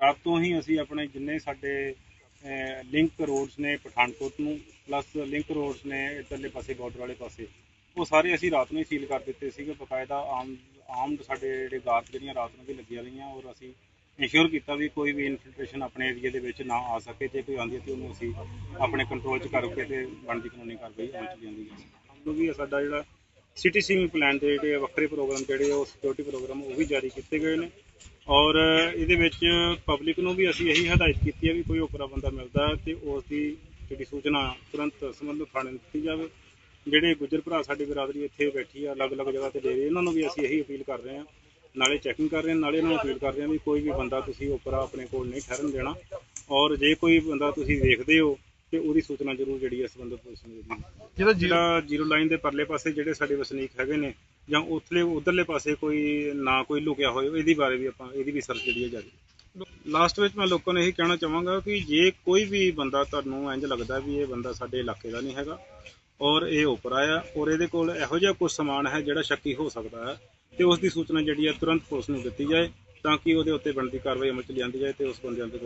ਰਾਤ ਤੋਂ ਹੀ ਅਸੀਂ ਆਪਣੇ ਜਿੰਨੇ ਸਾਡੇ ਲਿੰਕ ਰੋਡਸ ਨੇ ਪਠਾਨਕੋਟ ਨੂੰ ਪਲੱਸ ਲਿੰਕ ਰੋਡਸ ਨੇ ਇੱਧਰਲੇ ਪਾਸੇ ਬਾਰਡਰ ਵਾਲੇ ਪਾਸੇ, ਉਹ ਸਾਰੇ ਅਸੀਂ ਰਾਤ ਨੂੰ ਹੀ ਸੀਲ ਕਰ ਦਿੱਤੇ ਸੀਗੇ। ਬਕਾਇਦਾ ਆਮ ਆਮਡ ਸਾਡੇ ਜਿਹੜੇ ਗਾਰਡ ਜਿਹੜੀਆਂ ਰਾਤ ਨੂੰ ਵੀ ਲੱਗੀਆਂ ਰਹੀਆਂ, ਔਰ ਅਸੀਂ ਇੰਸ਼ੋਰ ਕੀਤਾ ਵੀ ਕੋਈ ਵੀ ਇਨਫਿਲਟ੍ਰੇਸ਼ਨ ਆਪਣੇ ਏਰੀਆ ਦੇ ਵਿੱਚ ਨਾ ਆ ਸਕੇ। ਜੇ ਕੋਈ ਆਉਂਦੀ ਹੈ ਤੇ ਉਹਨੂੰ ਅਸੀਂ ਆਪਣੇ ਕੰਟਰੋਲ 'ਚ ਕਰਕੇ ਤੇ ਬਣਦੀ ਕਾਨੂੰਨੀ ਕਾਰਵਾਈ ਅਮਲ 'ਚ ਲਿਆਂਦੀ ਹੈ ਹਮ ਵੀ ਸਾਡਾ ਜਿਹੜਾ ਸਿਟੀ ਸੀਲਿੰਗ ਪਲਾਨ ਦੇ ਜਿਹੜੇ ਵੱਖਰੇ ਪ੍ਰੋਗਰਾਮ ਜਿਹੜੇ ਉਹ ਸਿਕਿਉਰਿਟੀ ਪ੍ਰੋਗਰਾਮ ਉਹ ਵੀ ਜਾਰੀ ਕੀਤੇ ਗਏ ਨੇ। ਔਰ ਇਹਦੇ ਵਿੱਚ ਪਬਲਿਕ ਨੂੰ ਵੀ ਅਸੀਂ ਇਹੀ ਹਦਾਇਤ ਕੀਤੀ ਹੈ ਵੀ ਕੋਈ ਉਪਰਾ ਬੰਦਾ ਮਿਲਦਾ ਤੇ ਉਸ ਦੀ ਜਿਹੜੀ ਸੂਚਨਾ ਤੁਰੰਤ ਸੰਬੰਧਿਤ ਥਾਣੇ ਨੂੰ ਦਿੱਤੀ ਜਾਵੇ। ਜਿਹੜੇ ਗੁੱਜਰ ਭਰਾ ਸਾਡੀ ਬਰਾਦਰੀ ਇੱਥੇ ਬੈਠੀ ਆ ਅਲੱਗ-ਅਲੱਗ ਜਗ੍ਹਾ ਤੇ ਡੇਰੇ ਇਹਨਾਂ ਨੂੰ ਵੀ ਅਸੀਂ ਇਹੀ ਅਪੀਲ ਕਰ ਰਹੇ ਹਾਂ। ਨਾਲੇ ਚੈਕਿੰਗ ਕਰ ਰਹੇ ਹਾਂ ਨਾਲੇ ਇਹਨਾਂ ਨੂੰ ਅਪੀਲ ਕਰ ਰਹੇ ਹਾਂ ਵੀ ਕੋਈ ਵੀ ਬੰਦਾ ਤੁਸੀਂ ਉਪਰਾ ਆਪਣੇ ਕੋਲ ਨਹੀਂ ਠਹਿਰਨ ਦੇਣਾ। ਔਰ ਜੇ ਕੋਈ ਬੰਦਾ ਤੁਸੀਂ ਵੇਖਦੇ ਹੋ ਤੇ ਉਹਦੀ ਸੂਚਨਾ ਜ਼ਰੂਰ ਜਿਹੜੀ ਹੈ ਸੰਬੰਧਿਤ ਪੁਲਿਸ ਨੂੰ ਦੇਣੀ। ਜਿਹੜਾ ਜ਼ੀਰੋ ਲਾਈਨ ਦੇ ਪਰਲੇ ਪਾਸੇ ਜਿਹੜੇ ਸਾਡੇ ਵਸਨੀਕ ਹੈਗੇ ਨੇ ਜਾਂ ਉਥਲੇ, ਉਧਰਲੇ ਪਾਸੇ ਕੋਈ ਨਾ ਕੋਈ ਲੁਕਿਆ ਹੋਏ, ਇਹਦੀ ਬਾਰੇ ਵੀ ਆਪਾਂ, ਇਹਦੀ ਵੀ ਸਰਚ ਜਿਹੜੀ ਹੈ ਜਾਰੀ। ਲਾਸਟ ਵਿੱਚ ਮੈਂ ਲੋਕਾਂ ਨੂੰ ਇਹੀ ਕਹਿਣਾ ਚਾਹਾਂਗਾ ਕਿ ਜੇ ਕੋਈ ਵੀ ਬੰਦਾ ਤੁਹਾਨੂੰ ਇੰਜ ਲੱਗਦਾ ਵੀ ਇਹ ਬੰਦਾ ਸਾਡੇ ਇਲਾਕੇ ਦਾ ਨਹੀਂ ਹੈਗਾ ਔਰ ਇਹ ਉਪਰਾ ਆ ਔਰ ਇਹਦੇ ਕੋਲ ਇਹੋ ਜਿਹਾ ਕੁਝ ਸਮਾਨ ਹੈ ਜਿਹੜਾ ਸ਼ੱਕੀ ਹੋ ਸਕਦਾ ਹੈ ਤੇ ਉਸ ਦੀ ਸੂਚਨਾ ਜਿਹੜੀ ਹੈ ਤੁਰੰਤ ਪੁਲਿਸ ਨੂੰ ਦਿੱਤੀ ਜਾਏ ਤਾਂ ਕਿ ਉਹਦੇ ਉੱਤੇ ਬਣਦੀ ਕਾਰਵਾਈ ਅਮਲ ਚ ਲਿਆਂਦੀ ਜਾਏ ਤੇ ਉਸ ਬੰਦੇ ਦੇ